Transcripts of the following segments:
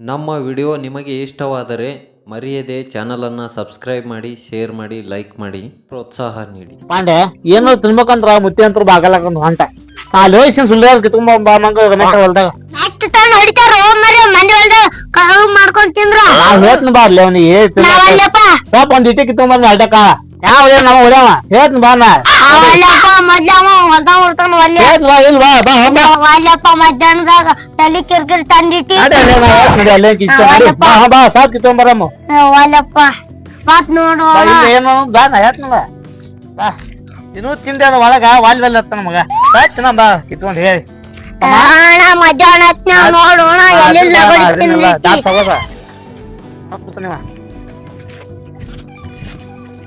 ನಮ್ಮ ವಿಡಿಯೋ ನಿಮಗೆ ಇಷ್ಟವಾದರೆ ಮರೆಯದೆ ಚಾನಲನ್ನು ಸಬ್ಸ್ಕ್ರೈಬ್ ಮಾಡಿ ಶೇರ್ ಮಾಡಿ ಲೈಕ್ ಮಾಡಿ ಪ್ರೋತ್ಸಾಹ ನೀಡಿ. ಪಾಂಡೆ ಏನು ತಿನ್ಬೇಕಂದ್ರ ಮುತ್ತಿ ಅಂತ ಬಾಗಲಾಕ ಹೊಂಟ ಅಲ್ಲಿ ಹೋಗಿ ಸುಳ್ಳು ಕಿತ್ಕೊಂಡ್ ಬಾ ಮಂಗ ರಮೇಶ ಹೊಲ್ದಾಗ. ಹೊಡಿತಾರ? ಮರಿ ಮಂದಿ ಹೊಲ್ದ ಕಳವು ಮಾಡ್ಕೊಂಡ್ ತಿಂದ್ರ? ಹೇಳ್ತೀನಿ ಬಾ ಅಲ್ಲಿ ಅವ್ನಿಗೆ ಸ್ವಲ್ಪ ಒಂದ್ ಇಟ್ಟಿ ಕಿತ್ಕೊಂಡ್ ಬಂದ್ ಅಡ್ಡಕ್ಕ ಯಾವ ನಮ್ಮ ಹೇಳ್ತೀನಿ ಬಾ ನಾ. ಅವಲ್ಲಪ್ಪ ಮೊದ್ಲವ ಹೊಲ್ದ ಹೊಡ್ತಾನ ಒಲ್ಲೆ. ಹೇಳ್ತೀನಿ ಬಾ ಇಲ್ಲ ಬಾ ಬಾ ಅವಲ್ಲಪ್ಪ ಮಧ್ಯಾಹ್ನದಾಗ ತಲಿ ಕಿರ್ಕಿರ್ ತಂದಿಟ್ಟಿ ನಡಿ ಅಲ್ಲೇ ನಾ ಹೇಳ್ತೀನಿ ಅಲ್ಲೇ ಬಾ ಹಾ, ಬಾ ಸಾಕ್ ಕಿತ್ಕೊಂಡ್ ಬರಮ್ಮ ಅವಲ್ಲಪ್ಪ ಮತ್ ನೋಡು ಬಾ ಇಲ್ಲಿ ಏನು ಬಾ ನಾ ಹೇಳ್ತೀನಿ ಬಾ. ಬಾ. ಇನ್ನೂ ತಿಂಡಿ ಅದ ಒಳಗ ವಾಲ್ ಬೆಲ್ಲ ನಮಗ. ಬಾ ಕಿತ್ಕೊಂಡು ಹೇಳಿ. ಅಣ್ಣ ಮಧ್ಯಾಹ್ನ ನೋಡೋಣ ಎಲ್ಲಿಲ್ಲ ಬಡಿತೀನಿ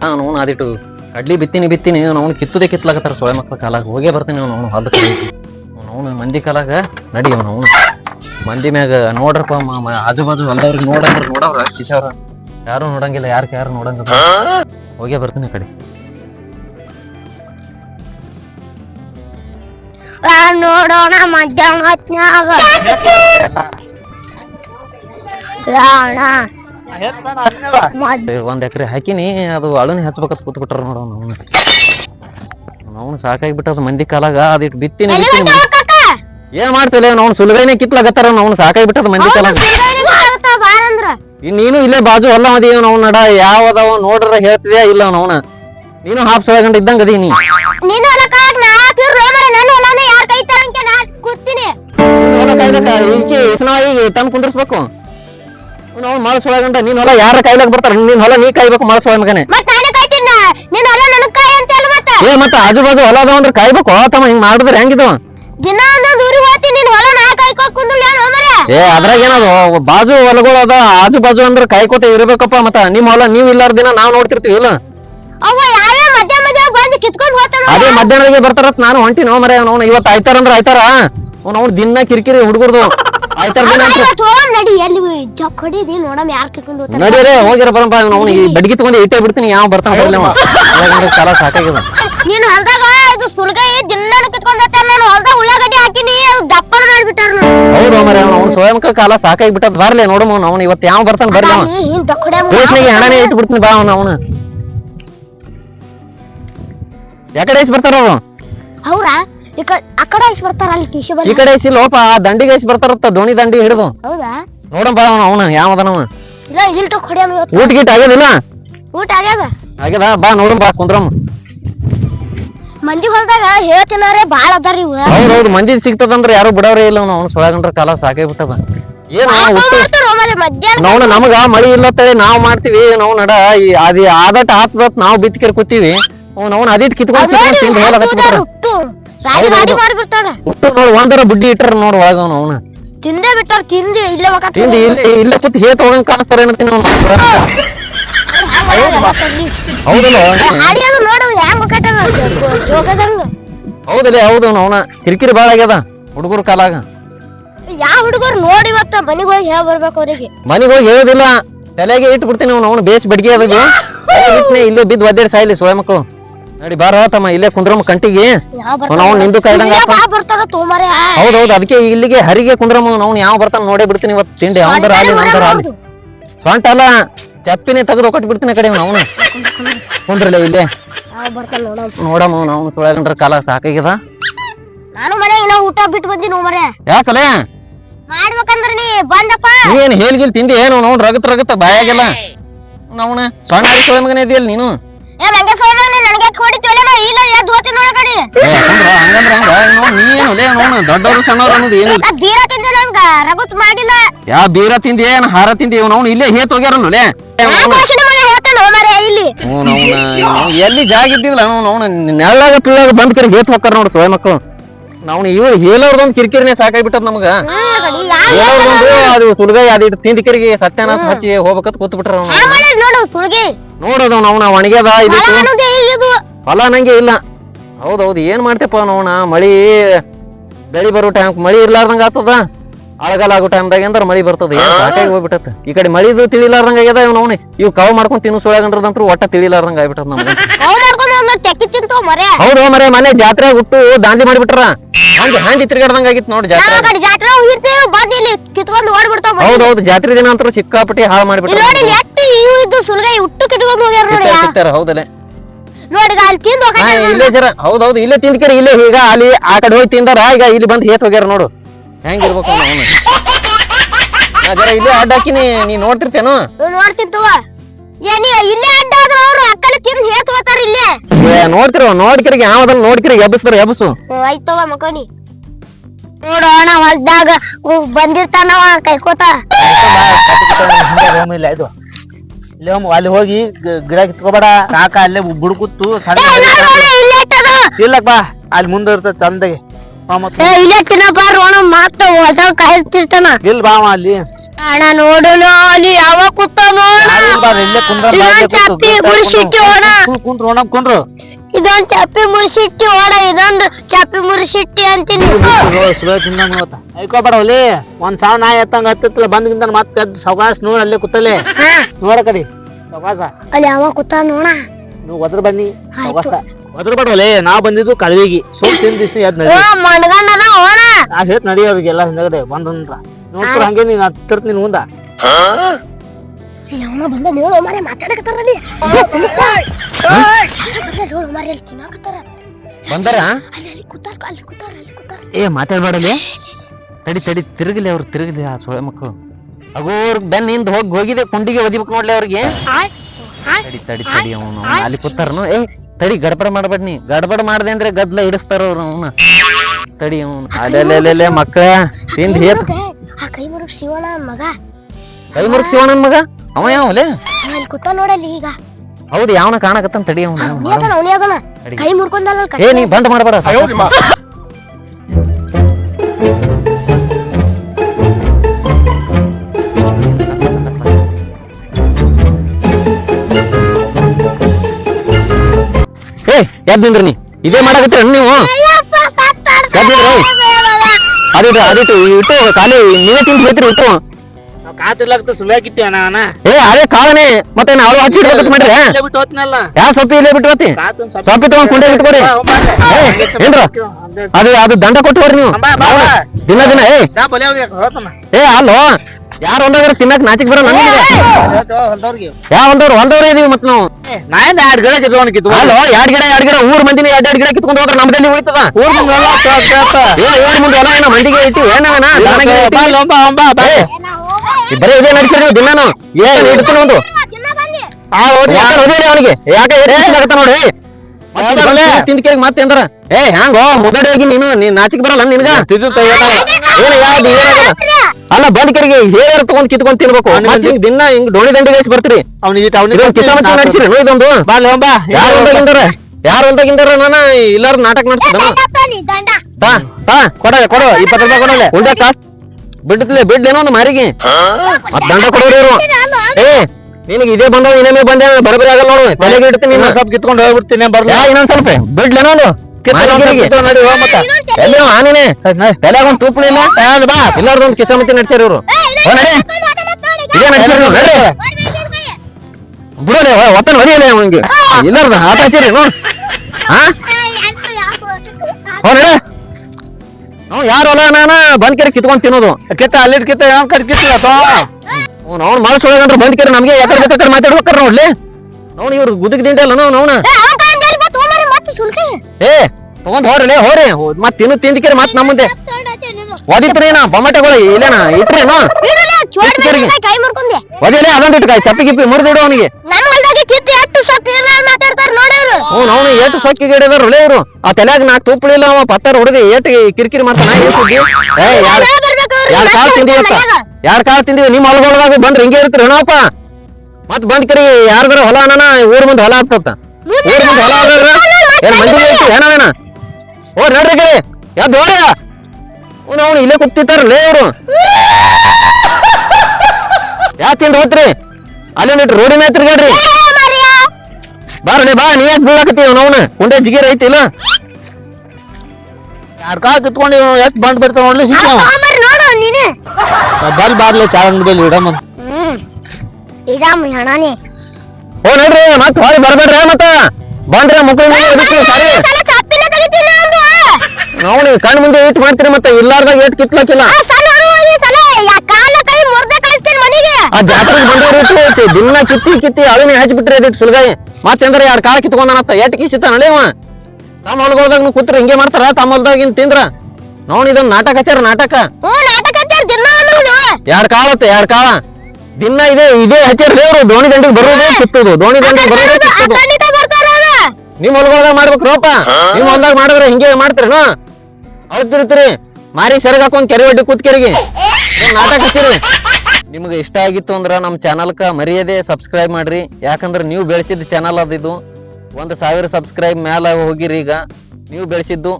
ನಾನು ಅದಿಟ್ಟು ಕಡ್ಲಿ ಬಿತ್ತೀನಿ ಬಿತ್ತೀನಿ ಅವ್ನು ಕಿತ್ತುದೇ ಕಿತ್ಲಾಕತ್ತಾರ ಸೊಳೆ ಮಕ್ಕಳ ಕಾಲಾಗ. ಹೋಗೇ ಬರ್ತೀನಿ ಅವ್ನು ಅವನು ಹೊಲದ ಅವನು ಮಂದಿ ಕಾಲಾಗ ನಡಿ ಅವನು ಅವನು. ಮಂದಿ ಮ್ಯಾಗ ನೋಡ್ರಪ್ಪ ಆಜು ಬಾಜು ಹೊಲ್ದವ್ರಿಗೆ ನೋಡಂದ್ರ ನೋಡವ್ರ ಕಿಶವ್ರ ಯಾರು ನೋಡಂಗಿಲ್ಲ ಯಾರು ಯಾರು ನೋಡಂಗಿಲ್ಲ. ಹೋಗೇ ಬರ್ತೀನಿ ಆ ಕಡೆ. ನೋಡೋಣ ಮಧ್ಯಾಹ್ನ ಏ, ಒಂದ್ ಎಕರೆ ಹಾಕಿನಿ ಅದು ಅಳನ ಹಚ್ಬೇಕಂತ ಕೂತ್ ಬಿಟ್ರ ನೋಡ ಅವನು. ಅವನು ಸಾಕಾಗಿಬಿಟ್ಟದ ಮಂದಿ ಕಾಲಾಗ ಅದಿಟ್ಟು ಬಿತ್ತಿನಿ ಬಿತ್ತೀನಿ. ಏನ್ ಮಾಡ್ತಿಲ್ಲ ಅವ್ನು ಸುಲಭನೇ ಕಿತ್ಲಾಗತ್ತಾರ ಅವ್ನು ಸಾಕಾಗಿಬಿಟ್ಟದ ಮಂದಿ ಕಾಲಾಗ. ನೀನು ಇಲ್ಲೇ ಬಾಜು ಹೊಲ ಮದಿ ನಾವು ನಡ ಯಾವದವ ನೋಡ್ರ ಹೇಳ್ತಿದ್ಯಾ ಇಲ್ಲ ಅವನ ನೀನು ಹಾಫ್ ಸೊಳಗಂಡ ಇದ್ದಂಗ ಅದೀನಿ ನೀ. ನೀನು ಹೊಲ ಈಕೆ ತಂದ್ ಕುಂದ್ರಸ್ಬೇಕು. ಅವ್ನು ಮಳ ಒಳಗಂಡ ನೀನ್ ಹೊಲ ಯಾರ ಕಾಯ್ಲಾಕ್ ಬರ್ತಾರ? ನಿನ್ ಹೊಲ ನೀ ಕಾಯ್ಬೇಕು ಮಳ ಒಳಗನೆ ಮಗನೆ ಮತ್ ನಾನೇ ಕಾಯ್ತೀನಿ ನಿನ್ನ ಹೊಲ ನನಗ್ ಕಾಯಿ ಅಂತ ಮತ್ತ. ಏ ಮತ್ತ ಆಜು ಬಾಜು ಹೊಲ ಅದಾವ ಅಂದ್ರೆ ಕಾಯ್ಬೇಕು ತಮ್ಮ ಹಿಂಗ್ ಮಾಡಿದ್ರೆ ಹೆಂಗಿದವ? ದಿನ ಒಂದೊಂದ್ ಊರಿಗೆ ಹೋಗ್ತಿ ನಿನ್ ಹೊಲ ನಾ ಕಾಯ್ಕೋ ಕುಂದಿಲ್ಲ ಹೋಮರ ಏ ಅದ್ರಾಗ ಏನದು ಬಾಜು ಹೊಲಗಳು ಅದ ಆಜು ಬಾಜು ಅಂದ್ರೆ ಕಾಯ್ಕೋತ ಇರ್ಬೇಕಪ್ಪ ಮತ್ತ ನಿಮ್ ಹೊಲ ನೀವ್ ಇಲ್ಲಾರ ದಿನ ನಾವ್ ನೋಡ್ತಿರ್ತೀವಿ ಇಲ್ಲ? ಅವ್ವ ಮಧ್ಯ ಮಧ್ಯ ಬಂದು ಕಿತ್ಕೊಂಡ್ ಹೋಗ್ತಾನ ಅದೇ ಮಧ್ಯಾಹ್ನದಾಗೆ ಬರ್ತಾರತ್ ನಾನು ಹೊಂಟಿನ ಮರ ಅವನು ಇವತ್ತು ಆಯ್ತಾರ ಅಂದ್ರೆ ಆಯ್ತಾರ? ಅವ್ನು ಅವ್ನು ದಿನ ಕಿರಿಕಿರಿ ಹುಡುಗರ್ದು. ಆಯ್ತಾರ ನಡಿ ಎಲ್ಲಿ ಜಕ್ ಹೊಡಿದಿ ನೋಡಮ್ ಯಾರ್ ಕಿತ್ಕೊಂಡ್ ಹೋಗ್ತಾನ. ನಡೀರೇ ಹೋಗಿರ ಬರಂಪ ಅವ್ನು ಈ ಬಡ್ಗಿ ತಗೊಂಡು ಇಟ್ಟೇ ಬಿಡ್ತೀನಿ ಯಾವ ಬರ್ತಾನ ಬರ್ಲಿ ಅವ. ಅವಾಗ ಕಾಲ ಸಾಕಾಗ್ಯದ. ನೀನ್ ಹೊಲ್ದಾಗ ಇದು ಸುಲ್ಗೈ ದಿನ ಕಿತ್ಕೊಂಡ್ ಹೋಗ್ತಾನ ನಾನು ಹೊಲ್ದಾಗ ಉಳ್ಳಾಗಡ್ಡಿ ಹಾಕಿನಿ ಅದು ದಪ್ಪನ ಮಾಡ್ಬಿಟ್ಟಾರ ಹೌದು ಮರ ಅವ್ನು ಸ್ವಯಂಕ ಕಾಲ ಸಾಕಾಗ್ಬಿಟ್ಟದ್ ಬರ್ಲಿ ನೋಡಮ್ ಅವ್ನು ಅವ್ನು ಇವತ್ತು ಯಾವ ಬರ್ತಾನ ಬರ್ಲಿ ಅವ. ರೇಷ್ಮೆಗೆ ಹಣನೇ ಇಟ್ಟು ಬಿಡ್ತೀನಿ ಬಾ ಅವ್ನು ಅವನು. ಯಾಕಡೆ ಐಸ್ ಬರ್ತಾರ ಅವ್ರು? ಅವ್ರ? ಈ ಕಡೆ ಆ ಕಡೆ ಬರ್ತಾರ ಅಲ್ಲಿ ಈ ಕಡೆ ಐಸ್ ಲೋಪ ಆ ದಂಡಿಗೆ ಐಸಿ ಬರ್ತಾರತ್ತ ದೋಣಿ ದಂಡಿ ಹಿಡಿದು. ಹೌದಾ? ನೋಡಂಬ ಅವನ ಅವನು ಯಾವದನವ ಇಲ್ಲ ಇಲ್ಲಿ ಟೊಕ್ ಹೊಡಿಯಮ್ ಇವತ್ತು. ಊಟ ಗೀಟ ಆಗ್ಯದಿಲ್ಲ? ಊಟ ಆಗ್ಯದ? ಆಗ್ಯದ ಬಾ ನೋಡಂ ಬಾ ಕುಂದ್ರಮ್ ಮಂದಿ ಹೊಲ್ದಾಗ ಹೇಳ್ತಿನಾರೆ ಬಾಳ ಅದಾರ ಇವ್ರ. ಹೌದೌದು ಮಂದಿ ಸಿಗ್ತದಂದ್ರ ಯಾರು ಬಿಡವ್ರೇ ಇಲ್ಲ ಅವ್ನು ಅವ್ನು ಸೊಳಗಂಡ್ರ ಕಾಲ ಸಾಕೇ ಬಿಟ್ಟದ ಏನ ಮಧ್ಯಾಹ್ನ ನಾವು ನಮಗ ಮಳಿ ಇಲ್ಲತ್ತೇಳಿ ನಾವ್ ಮಾಡ್ತೀವಿ ನಾವು ನಡ ಈ ಅದಿ ಆದಟ್ ಆತ್ ನಾವು ಬಿತ್ತಿಕೆರ್ ಕೂತೀವಿ ಅವ್ನ ಅವ್ನ ಅದಿಟ್ ಕಿತ್ಕೊಂಡ್ ತಿಂದು ಹುಟ್ಟು ರಾಡಿ ಮಾಡಿ ಬಿಡ್ತಾರ ಒಟ್ಟು ನೋಡ್ ಒಂದರ ಬುಡ್ಡಿ ಇಟ್ಟರ ನೋಡಿ ಒಳಗ ಅವನು. ಅವನ ತಿಂದೇ ಬಿಟ್ಟಾರ ತಿಂದಿ ಇಲ್ಲೇ ಮಕ್ಕ ತಿಂದಿ. ಇಲ್ಲೇ ಇಲ್ಲ ಕೂತ್ ಹೇತ್ ಹೋಗಂಗ್ ಕಾಣಿಸ್ತಾರ ಏನಂತೀನಿ ಅವ್ನು. ಹೌದಲ್ಲ ಹಾಡಿಯಾಗ ನೋಡು ಹೆಂಗ್ ಮಕ್ಕಟ ಜೋಗದಂಗ ಹೌದಲ್ಲ ಹೌದು ಅವನ. ಕಿರಿಕಿರಿ ಬಾಳ ಆಗ್ಯದ ಹುಡುಗರ ಕಾಲಾಗ. ಯಾವ ಹುಡುಗರು ನೋಡಿ ಇವತ್ತ ಮನಿಗ್ ಹೋಗಿ ಹೇಳ್ ಬರ್ಬೇಕು ಅವ್ರಿಗೆ. ಮನಿಗ್ ಹೋಗಿ ಹೇಳೋದಿಲ್ಲ. ತಲೆಗೆ ಇಟ್ಟು ಬಿಡ್ತೀನಿ ಅವನು ಅವನು ಬೇಸ್ ಬಡ್ಗೆ ಅದಾಗ ಇಲ್ಲೇ ಬಿದ್ದು ಒದ್ದೇಡ್ ಸಾಯ್ಲಿ ಸೋಯ ಮಕ್ಕಳು ನಡಿ ಬಾರ ತಮ್ಮ ಇಲ್ಲೇ ಕುಂದ್ರಮ್ಮ ಕಂಟಿಗೆ. ಅವ್ನು ನಿಂದು ಬರ್ತಾರ ತೋಮರೆ ಹೌದೌದು ಅದಕ್ಕೆ ಇಲ್ಲಿಗೆ ಹರಿಗೆ ಕುಂದ್ರಮ್ಮ ಅವ್ನು ಯಾವ ಬರ್ತಾನ ನೋಡೇ ಬಿಡ್ತೀನಿ ಇವತ್ತು ತಿಂಡಿ. ಯಾವ್ದಾರ ಅಲ್ಲಿ ಯಾವ್ದಾರ ಅಲ್ಲಿ ಸ್ವಂಟ ಅಲ್ಲ ಚಪ್ಪಿನೇ ತೆಗೆದು ಒಕ್ಕಟ್ಟು ಬಿಡ್ತೀನಿ ಕಡೆ ಅವನು. ಕುಂದ್ರಲ್ಲ ಇಲ್ಲೇ. ನೋಡಮ್ಮ ಅವನು ತೊಳೆಗಂಡ್ರ ಕಾಲ ಸಾಕಾಗ್ಯದ. ನಾನು ಮನೆ ಏನೋ ಊಟ ಬಿಟ್ಟು ಬಂದಿನಿ ಮರೆ ಯಾಕಲೆ? ಮಾಡ್ಬೇಕಂದ್ರ ನೀ ಬಂದಪ್ಪ. ನೀನ್ ಹೇಳ್ಗಿಲ್ ತಿಂದಿ ಏನು ನೋಡ್ ರಗತ್ ರಗತ್ತ ಬಾಯಾಗೆಲ್ಲ. ಅವನ ಸಣ್ಣ ಮಗನೇ ಇದೆಯಲ್ಲ ನೀನು. ಏ ನನಗೆ ನಾ ಇಲ್ಲ ಎದ್ದು ಹೋಗ್ತೀನಿ ಒಳಗಡೆ ಏ, ಹಂಗಂದ್ರ ಹಂಗಂದ್ರ ಹಂಗ ನೋಡ್ ನೀ ಏನು ಲೇ ನೋಡು ದೊಡ್ಡವ್ರು ಸಣ್ಣವ್ರು ಅನ್ನೋದು ಏನು ಆ ಬೀರ ತಿಂದೆ ನಂಗ ರಗುತ್ ಮಾಡಿಲ್ಲ. ಯಾ ಬೀರ ತಿಂದಿ ಏನ್ ಹಾರ ತಿಂದಿ ಅವ್ನು ಇಲ್ಲೇ ಹೇತ್ ಹೋಗ್ಯಾರಲ್ಲ ಲೇ. ನಾಲ್ಕು ವರ್ಷದ ಮನೆ ಹೇಳ್ತಾನ ಮರೆ ಇಲ್ಲಿ. ಅವ್ನು ಅವ್ನ ಎಲ್ಲಿ ಜಾಗ ಇದ್ದಿಲ್ಲ ಅವ್ನು ಅವ್ನು ನೆಳ್ಳಾಗ ಪಿಳ್ಳಾಗ ಬಂದ್ ಕರೆ ಹೇತ್ ಹೋಗ್ತಾರ ನೋಡು ಸೋಯ ಮಕ್ಕಳು. ನಾವು ಇವ್ ಹೇಳೋರ್ದೊಂದು ಕಿರಿಕಿರಿನೇ ಸಾಕಾಗ್ಬಿಟ್ಟದ್ ನಮಗ. ಹೇಳೋರ್ದೊಂದು ಅದು ಸುಲ್ಗಾಯಿ ಅದಿಟ್ಟು ತಿಂದಿಕರಿಗೆ ಸತ್ಯನಾಥ ಹಚ್ಚಿ ಹೋಗ್ಬೇಕಂತ ಕೂತ್ ಬಿಟ್ರ ಯಾ ಮನೆ ನೋಡು ಸುಳ್ಗಿ ನೋಡೋದು ಅವ್ನ ಒಣಗ್ಯದ ಇದು ಹೊಲ ನಂಗೆ ಇಲ್ಲ. ಹೌದೌದು ಏನ್ ಮಾಡ್ತೇಪ್ಪ ನೋಣ ಮಳಿ ಬೆಳಿ ಬರೋ ಟೈಮ್ ಮಳಿ ಇರ್ಲಾರ್ದಂಗ ಆಗ್ತದ? ಅಳಗಲ್ ಆಗೋ ಟೈಮ್ದಾಗ ಅಂದ್ರ ಮಳಿ ಬರ್ತದ? ಏನ್ ಸಾಕಾಗಿ ಹೋಗ್ಬಿಟ್ಟತ್? ಈ ಕಡೆ ಮಳಿದು ತಿಳಿಲಾರ್ದಂಗ ಆಗ್ಯದ ಇವ್ ಅವ್ನಿ ಇವ್ ಕಾವ್ ಮಾಡ್ಕೊಂಡ್ ತಿನ್ನು ಸುಳಗಂಡ್ರದಂತ್ರು ಒಟ್ಟ ತಿಳಿಲಾರ್ದಂಗ ಆಗ್ಬಿಟ್ಟದ ನಮ್ಗೆ. ತೆಕ್ಕಿ ತಿಂತಾವ್ ಮರೆ ಹೌದು ಮರೆ ಮನೆ ಜಾತ್ರೆ ಹುಟ್ಟು ದಾಂಧಿ ಮಾಡಿಬಿಟ್ರ. ಹಂಗೆ ಹಂದಿ ತಿರ್ಗಾಡ್ದಂಗ ಆಗಿತ್ತು ನೋಡಿ ಜಾತ್ರೆ. ಜಾತ್ರೆ ಹೋಗಿರ್ತೇವೆ ಬಂದ್ ಇಲ್ಲಿ ಕಿತ್ಕೊಂಡ್ ಓಡ್ಬಿಡ್ತಾವ ಹೌದೌದು ಜಾತ್ರೆ ದಿನ ಅಂತ ಸಿಕ್ಕಾಪಟ್ಟಿ ಹಾಳು ಮಾಡಿಬಿಟ್ರು ನೋಡಿ ಎಟ್ಟಿ ಇವು ಇದ್ದು ಸುಲ್ಗಾಯಿ ಹುಟ್ಟು ಕಿತ್ಕೊಂಡ್ ಹೋಗ್ಯಾರ ನೋಡಿ ಸಿಗ್ತಾರ ಹೌದಲ್ಲ ನೋಡಿ ಅಲ್ಲಿ ತಿಂದು ಇಲ್ಲೇ ಜರ ಹೌದು ಇಲ್ಲೇ ತಿಂದ್ಕೇರಿ ಇಲ್ಲೇ ಈಗ ಅಲ್ಲಿ ಆ ಕಡೆ ಹೋಗಿ ತಿಂದಾರ ಈಗ ಇಲ್ಲಿ ಬಂದು ಹೇತ್ ಹೋಗ್ಯಾರ ನೋಡು. ಹೆಂಗಿರ್ಬೇಕು ಅವನು. ಜರ ಇಲ್ಲೇ ಅಡ್ಡಾಕಿನಿ ನೀ ನೋಡ್ತಿರ್ತೇನು? ನೋಡ್ತೀನಿ ತಗೋ. ಏ ನೀ ಇಲ್ಲೇ ಅಡ್ಡ ಆದ್ರ ಅವ್ರು ಅಕ್ಕಲ ತಿಂದು ಹೇತ್ ಹೋತಾರ ಇಲ್ಲೇ. ಏ ನೋಡ್ತಿರೋ ಯಾವ್ದನ್ನ ನೋಡ್ಕಿರಿ ಎಬ್ಬಸ್ತಾರ ಎಬ್ಬಸು. ಆಯ್ತು ತಗೋ ನೋಡು ಅಣ್ಣ ಹೊಲ್ದಾಗ ಬಂದಿರ್ತಾನವ ಕೈಕೋತ ಹೋಮ ಇಲ್ಲ ಇದು ಇಲ್ಲಿ ಹೋಮ ಅಲ್ಲಿ ಹೋಗಿ ಗ- ಗಿಡ ಕಿತ್ಕೋಬೇಡ. ಕಾಕ ಅಲ್ಲೇ ಬುಡ್ಕುತ್ತು ಸಣ್ಣ ಇಲ್ಲೇ ಇಟ್ಟದ. ಇಲ್ಲಕ್ ಬಾ ಅಲ್ಲಿ ಮುಂದೆ ಇರ್ತದೆ ಚಂದಗೆ. ಹೋಮ ಏ, ಇಲ್ಲೇ ತಿನ್ನಪ್ಪ ರೋಣ ಮಾತ ಹೊಲ್ದಾಗ ಕಾಯಿರ್ತಿರ್ತಾನ ಇಲ್ಲಿ ಬಾ ಅವ ಅಲ್ಲಿ. ಅಣ್ಣ ಸೋಲ್ ಅಲ್ಲಿ ಯಾವಾಗ ಕೂತ ನೋಡ ಕೂತು. ಚಪ್ಪಿ ಮುರಿಸಿಟ್ಟಿ ಓಡ ಕುಂದ್ರು, ಓಣಮ್ ಕುಂದ್ರು. ಇದೊಂದ್ ಚಪ್ಪಿ ಮುರಿಸಿಟ್ಟಿ ಓಡ ಇದೊಂದು ಚಪ್ಪಿ ಮುರಿಸಿಟ್ಟಿ ಅಂತೀನಿ. ಐಕೋಬೇಡ ಒಲಿ ಒಂದ್ ಸಾವಿರ ನಾಯಿ ಎತ್ತಂಗ ಹತ್ತಿತ್ತಲ್ಲ ಬಂದ್ಗಿಂತ ಮತ್ತೆ ಎದ್ದು ಸವಕಾಶ ನೋಡ್ ಅಲ್ಲೇ ಕೂತಲೆ ನೋಡ ಕಡಿ ಸವಕಾಶ ಅಲ್ಲಿ ಯಾವಾಗ ಕೂತ ನೋಡ ನೀವು ಒದ್ರ ಬನ್ನಿ ಸವಕಾಶ ಒದ್ರ ಬೇಡವಲ್ಲೇ ನಾವ್ ಬಂದಿದ್ದು ಕಳವಿಗಿ ಸುಮ್ ತಿಂದ ದಿವ್ಸ ಎದ್ ನಡಿ ಓಣ ನಾ ಹೇಳ್ತ ನಡಿ ಅವ್ರಿಗೆಲ್ಲ ಹಿಂದಗಡೆ ಬಂದಂದ್ರ ನೋಡ್ತಾರ ಹಂಗೆ ನೀನ್ ಹತ್ತಿರ್ತೀನಿ ಮುಂದ. ಅವನ ಬಂದ ನೋಡು ಮಾರೆ ಮಾತಾಡಕತ್ತಾರಲ್ಲಿ ನೋಡು ಮಾರೆ ಅಲ್ಲಿ ತಿನ್ನಾಕತ್ತಾರ. ಬಂದಾರ? ಅಲ್ಲಿ ಅಲ್ಲಿ ಕೂತಾರ ಅಲ್ಲಿ ಕೂತಾರ ಅಲ್ಲಿ ಕೂತಾರ. ಏ ಮಾತಾಡ್ಬೇಡಲಿ ತಡಿ ತಡಿ ತಿರುಗಲಿ ಅವ್ರು ತಿರುಗಲಿ ಆ ಸೊಳೆ ಮಕ್ಕಳು ಅಗೋರ್ ಬೆನ್ ಹಿಂದ್ ಹೋಗಿ ಹೋಗಿದೆ ಕುಂಡಿಗೆ ಒದಿಬೇಕು ನೋಡ್ಲಿ ಅವ್ರಿಗೆ. ತಡಿ ತಡಿ ತಡಿ ಅವನು ಅಲ್ಲಿ ಕೂತಾರನು. ಏ ತಡಿ ಗಡಬಡ ಮಾಡ್ಬೇಡ ನೀ. ಗಡಬಡ ಮಾಡ್ದೆ ಅಂದ್ರೆ ಗದ್ಲ ಹಿಡಿಸ್ತಾರ ಅವ್ರು ಅವನ. ತಡಿ ಅವನು. ಅಲ್ಲೇ ಮಕ್ಕಳ ತಿಂದ್ ಹೇತ್ ಆ ಕೈ ಮುರುಗ್ ಶಿವಣ್ಣ ಮಗ. ಕೈ ಮುರುಗ್ ಶಿವಣ್ಣನ್ ಮಗ? ಅವ ಯಾವಲೆ? ಅಲ್ಲಿ ಕೂತ ನೋಡಲ್ಲಿ ಈಗ. ಹೌದು ಯಾವನ ಕಾಣಕತ್ತಂತ ತಡಿ ಅವನು. ಅವನಿ ಅದನ ಅವನಿ ಅದನ ಕೈ ಮುರ್ಕೊಂಡಲ್ಲ ಏ ನೀ ಬಂದ್ ಮಾಡ್ಬೇಡ ಏ ಎದ್ ನಿಂದ್ರಿ ನೀ? ಇದೇ ಮಾಡಕತ್ತೀರ ನೀವು? ಎದ್ ನಿಂದ್ರಿ? ಅದಿಟ್ಟು ಅದಿಟ್ಟು ಇಟ್ಟು ಖಾಲಿ ನೀವೇ ತಿಂದು ಬೇಕ್ರಿ ಇಟ್ಟು ನಾವ್ ಕಾತಿರ್ಲಾಗ್ತ ಸುಳ್ಯಾಕಿತ್ತಿ ಅಣ್ಣ ಅಣ್ಣ ಏ ಅದೇ ಕಾಳನೆ ಮತ್ತೆ ನಾವು ಹಚ್ಚಿ ಇಡ್ಬೇಕಂತ ಮಾಡ್ರಿ ಇಲ್ಲೇ ಬಿಟ್ಟು ಹೋತ್ನಲ್ಲ? ಯಾವ ಸೊಪ್ಪಿ ಇಲ್ಲೇ ಬಿಟ್ಟು ಹೋತಿ ಕಾತು ಸ್ವಲ್ಪ- ಸೊಪ್ಪಿ ತಗೊಂಡ್ ಕುಂಡೆ ಇಟ್ಕೊರಿ. ಬಾ, ಹೋಗ್ ಬಾ. ಏ, ಏನ್ರ? ಅದು ಅದು ದಂಡ ಕೊಟ್ಟು ಬರ್ರಿ ನೀವು. ಬಾ, ಬಾ, ಬಾ. ದಿನ ದಿನ ಏ. ನಾ ಬಲೆ ಹೋತನ. ಏ ಅಲ್ಲೋ? ಯಾರು ಹೊಲ್ದಾಗ ತಿನ್ನಕ್ ನಾಚಿಕ್ ಬರಲ್ಲ ನನಗೆ. ಯಾವ ಹೊಲ್ದವ್ರು ಹೊಲ್ದವ್ರು ಇದೀವಿ ಮತ್ ನಾವು. ನಾ ಏನ್ ಎರಡ್ ಗಿಡ ಕಿತ್ಕೊಂಡು ಕಿತ್ತು ಅಲ್ಲೋ ಎರಡ್ ಗಿಡ ಎರಡ್ ಗಿಡ. ಊರ್ ಮಂದಿನ ಎರಡ್ ಎರಡ್ ಗಿಡ ಕಿತ್ಕೊಂಡು ಹೋದ್ರೆ ನಮ್ದಲ್ಲಿ ಉಳಿತದ? ಊರ್ ಊರ್ ಮುಂದೆ ಏನೋ ಮಂದಿಗೆ ಐತಿ. ಇಬ್ಬರೇ. ಬರೀ ಇದೇ ನಡ್ಸಿರಿ ನೀವು ದಿನಾನು. ಏನ್ ಇಡ್ತೀನಿ ಒಂದು ಆ ಓಡಿ, ಆ ಯಾಕೆ ಹೊಡಿರಿ ಅವನಿಗೆ? ಯಾಕೆ ಆಗತ್ತ ನೋಡಿ ತಿಂದ್ಕೇಳಿ ಮತ್ತೆ ಅಂದ್ರ ಏ ಹ್ಯಾಂಗೋ? ಮುಗಡೆ ಹೋಗಿ ನೀನು ನೀನ್ ನಾಚಿಕ್ ಬರಲ್ಲ ನಿನ್ಗ? ತಿದ್ದು. ಏನ ಯಾವ್ದು ಏನಾಗಲ್ಲ. ಅಲ್ಲ ಬಂದ್ಕರಿಗೆ ಹೇರ್ ತಗೊಂಡ್ ಕಿತ್ಕೊಂಡ್ ತಿನ್ಬೇಕು. ಮತ್ತೆ ದಿನ ಹಿಂಗ್ ಡೋಣಿ ದಂಡಿಗೆ ಹಚ್ಚಿ ಬರ್ತೀರಿ. ಅವ್ನಿಗೆ ಅವ್ನಿಗೆ ಇದೊಂದು ಬಾ ಲೇ ಬಾ. ಯಾರು ಯಾರು ನಾನ ಇಲ್ಲಾರ ನಾಟಕ ನಡ್ಸಿದ ದಂಡ ತಾ ತಾ ಕೊಡ ಕೊಡು ಇಪ್ಪತ್ತು ರೂಪಾಯಿ ಕೊಡಲ್ಲ. ಉಂಡೆ ಕಾಸ್ ಬಿಡ್ತಿಲ್ಲ ಬಿಡ್ಲೇನೋ ಒಂದು ಮಾರಿಗೆ. ಮತ್ ದಂಡ ಕೊಡೋರು ಇವರು. ಏ ನಿನಗೆ ಇದೇ ಬಂದವ ಇನ್ನೊಮ್ಮೆ ಬಂದೆ ಬರಬರಿ ಆಗಲ್ಲ ನೋಡು. ತಲೆಗೆ ಇಡ್ತೀನಿ ನೀನು. ಸ್ವಲ್ಪ ಕಿತ್ಕೊಂಡು ಹೋಗ್ಬಿಡ್ತೀನಿ ಬರ್ಲ? ಯಾ ಇನ್ನೊಂದ್ ಸ್ವಲ್ಪ? ಬಿಡ್ಲೇನೋ ಒಂದು ಮಾರಿಗಿರಿಗೆ. ನಡಿ ಹೋಗ್ ಮತ್ತ. ಎಲ್ಲಿ ಅವ ಆನೆನೆ. ಒಂದು ತೂಪು ಇಲ್ಲ ಬಾ. ಇಲ್ಲಾರ್ದೊಂದು ಕಿಸಾಮತಿ ನಡ್ಸ್ಯಾರ ಇವ್ರು. ಬಿಡೋಲೆ ಒತ್ತನ ಹೊಡಿಯಲ್ಲ ಅವನಿಗೆ ಇಲ್ಲಾರ್ದ ಆಟ ಹಚ್ಚಿರಿ ನೋ ಹಾ ಹೋ ನಡಿ. ನಾವು ಯಾರು ಅಲ್ಲ ನಾನ ಬಂದ್ ಕೆರೆ ಕಿತ್ಕೊಂಡ್ ತಿನ್ನೋದು. ಕಿತ್ತ ಅಲ್ಲಿ ಕಿತ್ತ ಯಾವ ಕಡೆ ಕಿತ್ತಲ್ಲ ತೋ ಅವ್ನು ಅವ್ನು ಮನಸ್ಸು ಒಳಗಂದ್ರೆ ಬಂದ್ ಕೆರೆ ನಮ್ಗೆ ಯಾಕಡೆ ಬೇಕಾದ್ರೆ ಮಾತಾಡ್ಬೇಕಾರ ನೋಡ್ಲಿ. ಅವ್ನು ಇವ್ರು ಗುದಕ್ ದಿಂಡಲ್ಲ ಅಲ್ಲ ನಾವು ಅವನ. ಏ ತಗೊಂಡ್ ಹೋರ್ಲೆ ಹೋರಿ. ಮತ್ ತಿನ್ನು ತಿಂದಿಕೆರೆ ಮತ್ ನಮ್ಮ ಮುಂದೆ. ಒದಿತ್ರಿ ನಾ ಬೊಮ್ಮಟಗಳು ಇಲ್ಲೇನ? ಇಟ್ರೇನು ಒದಿಲೆ ಅದೊಂದು ಇಟ್ಕಾಯ್ ಚಪ್ಪಿ ಗಿಪ್ಪಿ ಮುರಿದಿಡು ಅವನಿಗೆ. ನೋಡೋರು ಅವ್ನು ಏಟು ಸೊಕ್ಕಿ ಗಿಡದಾರ ಒಳ್ಳೆ ಇವ್ರು. ಆ ತಲೆಯಾಗ ನಾಲ್ಕು ತುಪ್ಪಳಿಲ್ಲ ಅವ ಪತ್ತಾರ ಹೊಡೆದು ಏಟ್ ಕಿರಿಕಿರಿ ಮಾಡ್ತಾನ ಏನ್ ಸುದ್ದಿ ಏ ಯಾರ್ ಯಾರ್ ಕಾಳು ತಿಂದಿವಿ ಅಂತ ಯಾರ್ ಕಾಳು ತಿಂದಿವಿ ನಿಮ್ಮ ಹೊಲಗೊಳದಾಗ ಬಂದ್ರೆ ಹಿಂಗೆ ಇರ್ತೀರಿ ಏನಪ್ಪ? ಮತ್ ಬಂದ್ ಕರಿ ಯಾರ್ದಾರ ಹೊಲ ಅನ್ನ ಊರ್ ಮುಂದೆ ಹೊಲ ಆಗ್ತಾ ಊರ್ ಮುಂದೆ ಹೊಲ ಆದ್ರ ಏನ್ ಮಂದಿ ಏನವೇನ? ಓ ನಡ್ರಿ ಯಾವ್ದು ಅವನು ಅವ್ನು ಅವ್ನು ಇಲ್ಲೇ ಕೂತಿರ್ತಾರಲ್ಲೇ ಅವರು ಯಾಕೆ ತಿಂದು ಹೋತ್ರಿ? ಅಲ್ಲಿ ನಿಟ್ಟು ರೋಡಿ ಮೇಲೆ ತಿರ್ಗಾಡ್ರಿ ಬಾರಲಿ ಬಾ ನೀ ಯಾಕೆ ಬೀಳಾಕತ್ತೀವಿ ಅವನು ಕುಂಡೆ ಜಿಗಿರ್ ಐತಿಲ್ಲ ಯಾರ್ ಕಾಲ ಕಿತ್ಕೊಂಡು ಎತ್ ಬಂದ್ ಬರ್ತಾವ ನೋಡ್ಲಿ ಸಿಕ್ಕ ನೋಡು ನೀನು. ಬರ್ಲಿ ಬಾರ್ಲಿ ಚಾರಂಗ್ ಬೇಲಿ ಇಡಮ್ಮ ಇಡಮ್ಮ ಇಡಾಮ್ ಹಣನೇ. ಓ ನೋಡ್ರಿ ಮತ್ತೆ ಹೊಳಿ ಬರ್ಬೇಡ್ರಿ ಮತ್ತ. ಬಂದ್ರೆ ಮಕ್ಕಳು ಸಾರಿ ನಾವು ಕಣ್ ಮುಂದೆ ಏಟ್ ಮಾಡ್ತೀರಿ ಮತ್ತೆ ಇಲ್ಲಾರ್ದಾಗ ಏಟ್ ಕಿತ್ಲಕ್ಕಿಲ್ಲ ಆ ಸಣ್ಣ ಹುಡುಗ ಈ ಸಲ ಯಾ ಕಾಲ ಕೈ ಮುರ್ದೆ ಕಳಿಸ್ತೀನಿ ಮನಿಗೆ. ಆ ಜಾತ್ರೆಗೆ ಬಂದವ್ರು ಇಟ್ಟು ಐತಿ ದಿನ ಕಿತ್ತಿ ಕಿತ್ತಿ ಅಳನೆ ಹಚ್ಚಿ ಬಿಟ್ರಿ ಅದಿಟ್ಟು ಸುಲಗಾಯಿ. ಮತ್ತೆಂದ್ರೆ ಎರಡು ಕಾಳ ಕಿತ್ಕೊಂಡನತ್ತ ಎಟ್ ಕಿಸಿತ ನಳಿಯವ ತಮ್ಮ ಹೊಲ್ಗೋದಾಗ ಕೂತ್ರ ಹಿಂಗೆ ಮಾಡ್ತಾರ ತಮ್ಮ ಹೊಲ್ದಾಗ ಇನ್ ತಿಂದ್ರ. ನೋಡಿ ಇದೊಂದು ನಾಟಕ ಹಚ್ಚಾರ ನಾಟಕ. ಹ್ಞೂ ನಾಟಕ ಹಚ್ಚಾರ ದಿನ ಅನ್ನೋದು ಎರಡ್ ಕಾಳ ಆತ ಎರಡ್ ಕಾಳ ದಿನ ಇದೆ ಇದೇ ಹಚ್ಚಾರ ದೇವ್ರು. ದೋಣಿ ದಂಡಿಗೆ ಬರೋದೇ ಕಿತ್ತುದು. ದೋಣಿ ದಂಡಿಗೆ ಬರೋದೇ ಕಿತ್ತುದು. ನಿಮ್ ಹೊಲ್ಗೊಳದಾಗ ಮಾಡ್ಬೇಕು ರೋಪ. ನಿಮ್ ಹೊಲ್ದಾಗ ಮಾಡಿದ್ರೆ ಹಿಂಗೆ ಮಾಡ್ತೀರೇನು? ಹೌದಿರ್ತೀರಿ, ಮಾರಿ ಸೆರಗ ಹಾಕೊಂಡ್ ಕೆರೆ ಒಡ್ಡಿ ಕೂತ್ ಕೆರೆಗೆ. ಏನ್ ನಾಟಕ ಹಚ್ಚಿರಿ. ನಿಮ್ಗೆ ಇಷ್ಟ ಆಗಿತ್ತು ಅಂದ್ರ ನಮ್ಮ ಚಾನಲ್ಕ ಮರ್ಯಾದೆ ಸಬ್ಸ್ಕ್ರೈಬ್ ಮಾಡ್ರಿ. ಯಾಕಂದ್ರ ನೀವು ಬೆಳೆಸಿದ ಚಾನಲ್ ಅದಿದು ಒಂದು ಸಾವಿರ ಸಬ್ಸ್ಕ್ರೈಬ್ ಮ್ಯಾಲ ಹೋಗಿರಿ ಈಗ. ನೀವು ಬೆಳೆಸಿದ್ದು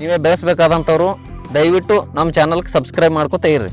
ನೀವೇ ಬೆಳೆಸ್ಬೇಕಾದಂತವ್ರು, ದಯವಿಟ್ಟು ನಮ್ಮ ಚಾನಲ್ಗೆ ಸಬ್ಸ್ಕ್ರೈಬ್ ಮಾಡ್ಕೊತ ಇರ್ರಿ.